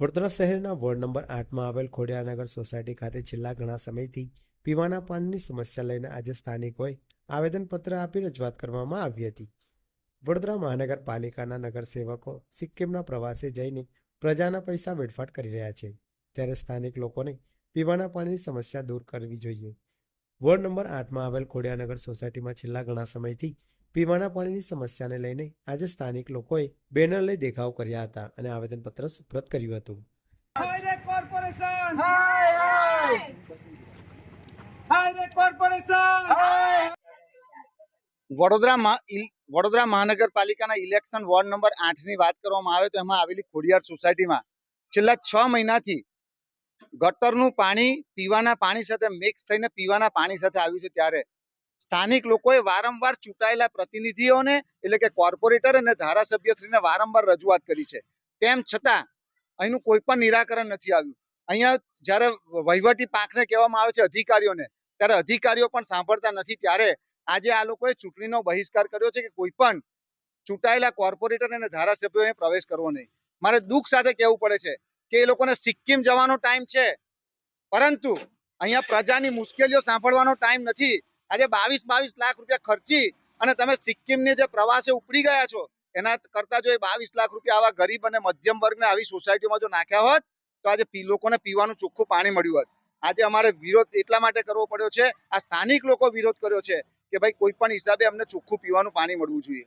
વડોદરા શહેરના ward number આઠમાં આવેલ ખોડિયાનગર સોસાયટી ખાતે છેલ્લા ઘણા સમયથી પીવાના પાણીની સમસ્યા લઈને આજે સ્થાનિકોએ આવેદનપત્ર આપી રજૂઆત કરવામાં આવી હતી. વડોદરા મહાનગરપાલિકાના નગરસેવકો સિક્કિમના પ્રવાસે જઈને પ્રજાના પૈસા વેડફાટ કરી રહ્યા છે. ત્યારે સ્થાનિક લોકોને પીવાના પાણીની સમસ્યા દૂર કરવી જોઈએ. વોર્ડ નંબર આઠમાં આવેલ ખોડિયાનગર સોસાયટીમાં છેલ્લા ઘણા સમયથી પીવાના પાણીની સમસ્યાને લઈને આજે સ્થાનિક લોકોએ બેનર લઈ દેખાવ કર્યા હતા અને આવેદનપત્ર સુપ્રત કર્યું હતું. હાય કોર્પોરેશન હાય હાય હાય કોર્પોરેશન વડોદરા મા- ઇલ- વડોદરા મહાનગરપાલિકાના ઇલેક્શન વોર્ડ નંબર આઠની વાત કરવામાં આવે તો એમાં આવેલી ખોડિયાર સોસાયટીમાં છેલ્લા છ મહિનાથી ગટરનું પાણી પીવાના પાણી સાથે મિક્સ થઈને પીવાના પાણી સાથે આવ્યું છે ત્યારે સ્થાનિક લોકોએ વારંવાર ચૂંટાયેલા પ્રતિનિધિઓને, એટલે કે કોર્પોરેટર અને ધારાસભ્યશ્રીને વારંવાર રજૂઆત કરી છે. તેમ છતાં, અહીંનું કોઈ પણ નિરાકરણ નથી આવ્યું. અહીંયા જ્યારે વહીવટી પાંખને કહેવામાં આવે છે અધિકારીઓને, ત્યારે અધિકારીઓ પણ સાંભળતા નથી. ત્યારે આજે આ લોકોએ ચૂંટણીનો બહિષ્કાર કર્યો છે કે કોઈ પણ ચૂંટાયેલા કોર્પોરેટર અને ધારાસભ્યોએ પ્રવેશ કરવો નહીં. મારે દુઃખ સાથે કહેવું પડે છે કે એ લોકોને સિક્કિમ જવાનો ટાઈમ છે. પરંતુ અહીંયા પ્રજાની મુશ્કેલીઓ સાંભળવાનો ટાઈમ નથી. આજે બાવીસ બાવીસ લાખ રૂપિયા ખર્ચી અને તમે સિક્કિમની જે પ્રવાસે ઉપડી ગયા છો, એના કરતા જો એ બાવીસ લાખ રૂપિયા આવા ગરીબ અને મધ્યમ વર્ગને આવી સોસાયટીમાં જો નાખ્યા હોત, તો આજે લોકોને પીવાનું ચોખ્ખું પાણી મળ્યું હોત. આજે અમારે વિરોધ એટલા માટે કરવો પડ્યો છે, આ સ્થાનિક લોકો વિરોધ કર્યો છે કે ભાઈ કોઈ પણ હિસાબે અમને ચોખ્ખું પીવાનું પાણી મળવું જોઈએ.